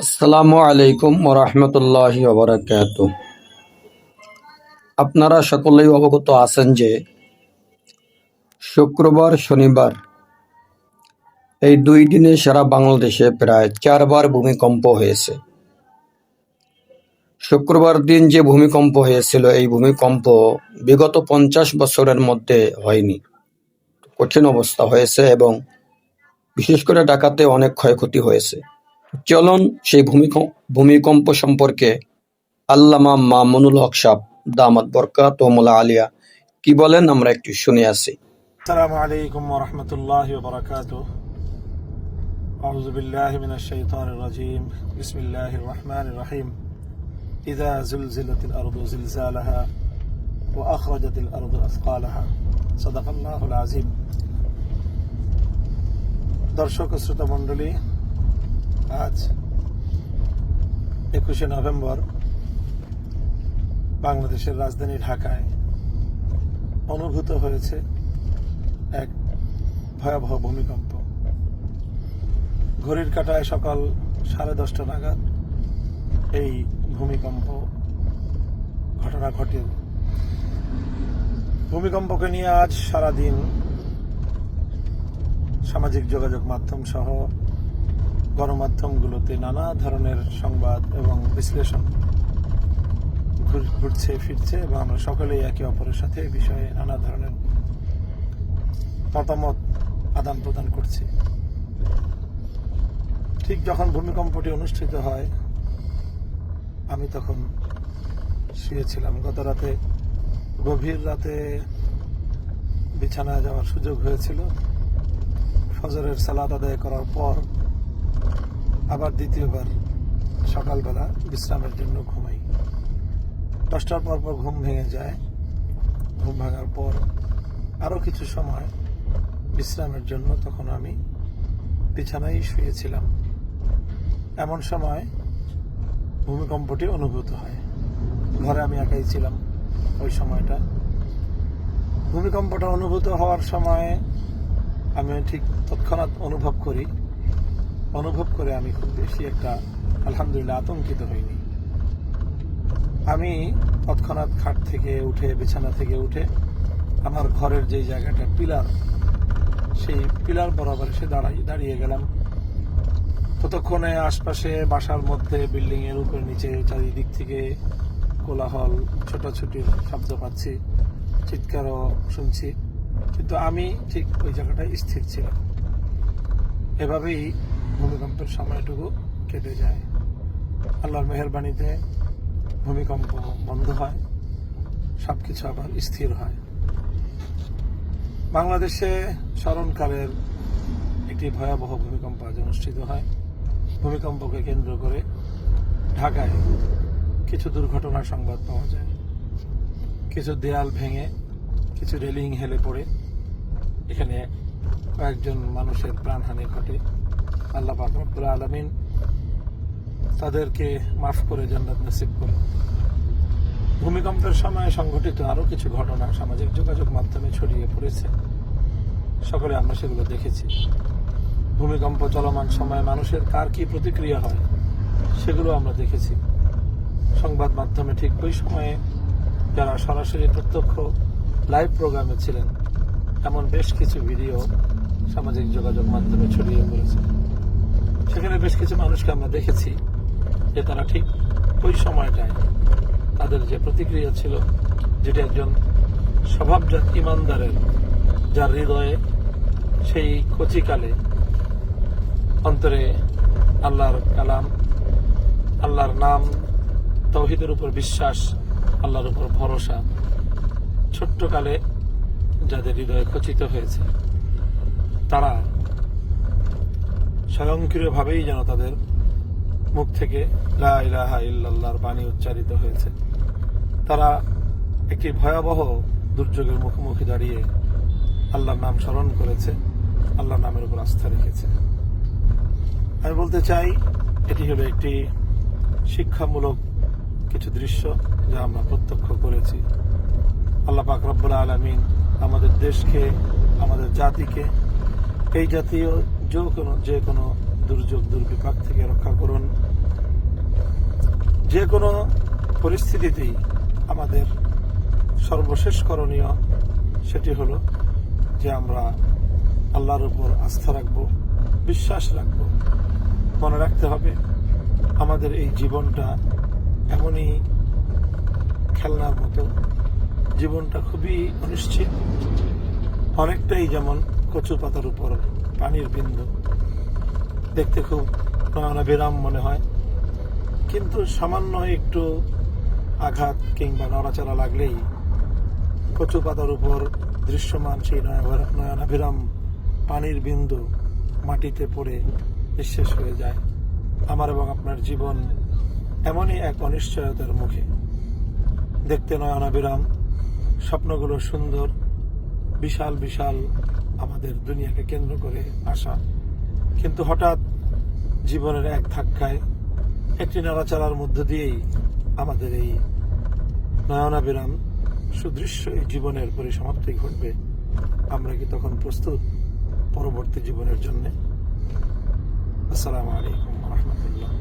আসসালামু আলাইকুম ওরহমতুল্লাহ আপনারা সকলেই অবগত আছেন যে শুক্রবার, শনিবার এই দুই দিনে সারা বাংলাদেশে প্রায় চারবার ভূমিকম্প হয়েছে। শুক্রবার দিন যে ভূমিকম্প হয়েছিল, এই ভূমিকম্প বিগত পঞ্চাশ বছরের মধ্যে হয়নি। কঠিন অবস্থা হয়েছে এবং বিশেষ করে ঢাকাতে অনেক ক্ষয়ক্ষতি হয়েছে। চলন সেই ভূমিকম্প সম্পর্কে আল্লামা মামুনুল হক সাহ দামাদ বরকাত ও মোলা আলিয়া কি বলেন আমরা একটু শুনে আসি। আসসালামু দর্শক শ্রোতা মণ্ডলী আজ একুশে নভেম্বর বাংলাদেশের রাজধানী ঢাকায় অনুভূত হয়েছে এক ভয়াবহ ভূমিকম্প। ঘড়ির কাটায় সকাল সাড়ে দশটা নাগাদ এই ভূমিকম্প ঘটনা ঘটে। ভূমিকম্পকে নিয়ে আজ সারাদিন সামাজিক যোগাযোগ মাধ্যম সহ গণমাধ্যমগুলোতে নানা ধরনের সংবাদ এবং বিশ্লেষণ ঘুর- ঘুরছে, ফিরছে এবং আমরা সকলেই একে অপরের সাথে বিষয়ে নানা ধরনের মতামত আদান প্রদান করছি। ঠিক যখন ভূমিকম্পটি অনুষ্ঠিত হয়, আমি তখন শুয়েছিলাম। গত রাতে গভীর রাতে বিছানায় যাওয়ার সুযোগ হয়েছিল। ফজরের সালাদ আদায় করার পর আবার দ্বিতীয়বার সকালবেলা বিশ্রামের জন্য ঘুমাই। দশটার পর পর ঘুম ভেঙে যায়। ঘুম ভাঙার পর আরও কিছু সময় বিশ্রামের জন্য তখন আমি বিছানায় শুয়েছিলাম। এমন সময় ভূমিকম্পটি অনুভূত হয়। ঘরে আমি একাই ছিলাম ওই সময়টা। ভূমিকম্পটা অনুভূত হওয়ার সময় আমি ঠিক তৎক্ষণাৎ অনুভব করি অনুভব করে আমি খুব বেশি একটা, আলহামদুলিল্লাহ, আতঙ্কিত হইনি। আমি তৎক্ষণাৎ খাট থেকে উঠে, বিছানা থেকে উঠে, আমার ঘরের যে জায়গাটা পিলার, সেই পিলার বরাবর এসে দাঁড়াই, দাঁড়িয়ে গেলাম। ততক্ষণে আশপাশে বাসার মধ্যে বিল্ডিং এর উপরে নিচে, চারিদিক থেকে কোলাহল, ছোটাছুটির শব্দ পাচ্ছি, চিৎকারও শুনছি, কিন্তু আমি ঠিক ওই জায়গাটায় স্থির ছিলাম। এভাবেই ভূমিকম্পের সময়টুকু কেটে যায়। আল্লাহর মেহরবানিতে ভূমিকম্প বন্ধ হয়, সবকিছু আবার স্থির হয়। বাংলাদেশে স্মরণকালের একটি ভয়াবহ ভূমিকম্প আজ অনুষ্ঠিত হয়। ভূমিকম্পকে কেন্দ্র করে ঢাকায় কিছু দুর্ঘটনার সংবাদ পাওয়া যায়। কিছু দেয়াল ভেঙে কিছু রেলিং হেলে পড়ে। এখানে কয়েকজন মানুষের প্রাণহানি ঘটে। আল্লাহ পাক রব্বুল আলমিন তাদেরকে মাফ করে জান্নাত নসিব করে ভূমিকম্পের সময় সংঘটিত আরও কিছু ঘটনা সামাজিক যোগাযোগ মাধ্যমে ছড়িয়ে পড়েছে। সকলে আমরা সেগুলো দেখেছি। ভূমিকম্প চলমান সময়ে মানুষের কার কি প্রতিক্রিয়া হয়, সেগুলো আমরা দেখেছি। সংবাদ মাধ্যমে ঠিক ওই সময়ে যারা সরাসরি প্রত্যক্ষ লাইভ প্রোগ্রামে ছিলেন, এমন বেশ কিছু ভিডিও সামাজিক যোগাযোগ মাধ্যমে ছড়িয়ে পড়েছে। সেখানে বেশ কিছু মানুষকে আমরা দেখেছি যে তারা ঠিক ওই সময়টায় তাদের যে প্রতিক্রিয়া ছিল, যেটি একজন স্বভাবজাত ইমানদারের, যার হৃদয়ে সেই কচিকালে অন্তরে আল্লাহর কালাম, আল্লাহর নাম, তৌহিদের উপর বিশ্বাস, আল্লাহর উপর ভরসা ছোট্টকালে যাদের হৃদয়ে খচিত হয়েছে, তারা স্বয়ংক্রিয়ভাবেই যেন তাদের মুখ থেকে লা ইলাহা ইল্লাল্লাহর বাণী উচ্চারিত হয়েছে। তারা একটি ভয়াবহ দুর্যোগের মুখোমুখি দাঁড়িয়ে আল্লাহর নাম স্মরণ করেছে, আল্লাহর নামের উপর আস্থা রেখেছে। আমি বলতে চাই, এটি হলো একটি শিক্ষামূলক কিছু দৃশ্য যা আমরা প্রত্যক্ষ করেছি। আল্লাহ পাক রব্বুল আলমিন আমাদের দেশকে, আমাদের জাতিকে, এই জাতীয় যে কোনো যে কোনো দুর্যোগ, দুর্বিপাক থেকে রক্ষা করুন। যে কোনো পরিস্থিতিতেই আমাদের সর্বশেষ করণীয় সেটি হলো যে আমরা আল্লাহর উপর আস্থা রাখব, বিশ্বাস রাখব। মনে রাখতে হবে, আমাদের এই জীবনটা এমনই খেলনার মতো। জীবনটা খুবই অনিশ্চিত, অনেকটাই যেমন কচু পাতার উপর পানির বিন্দু। দেখতে খুব নয়নাবিরাম মনে হয়। কিন্তু সামান্য একটু আঘাত কিংবা নড়াচড়া লাগলেই কচু পাতার উপর দৃশ্যমান সেই নয়না- নয়নাভিরাম পানির বিন্দু মাটিতে পড়ে নিঃশেষ হয়ে যায়। আমার এবং আপনার জীবন এমনই এক অনিশ্চয়তার মুখে। দেখতে নয়নাবিরাম স্বপ্নগুলো সুন্দর, বিশাল বিশাল আমাদের দুনিয়াকে কেন্দ্র করে আসা। কিন্তু হঠাৎ জীবনের এক ধাক্কায় একটি নাড়াচাড়ার মধ্য দিয়েই আমাদের এই নয়নাবিরাম সুদৃশ্য এই জীবনের পরিসমাপ্তি ঘটবে। আমরা কি তখন প্রস্তুত পরবর্তী জীবনের জন্য? আসসালামু আলাইকুম রহমতুল্লাহ।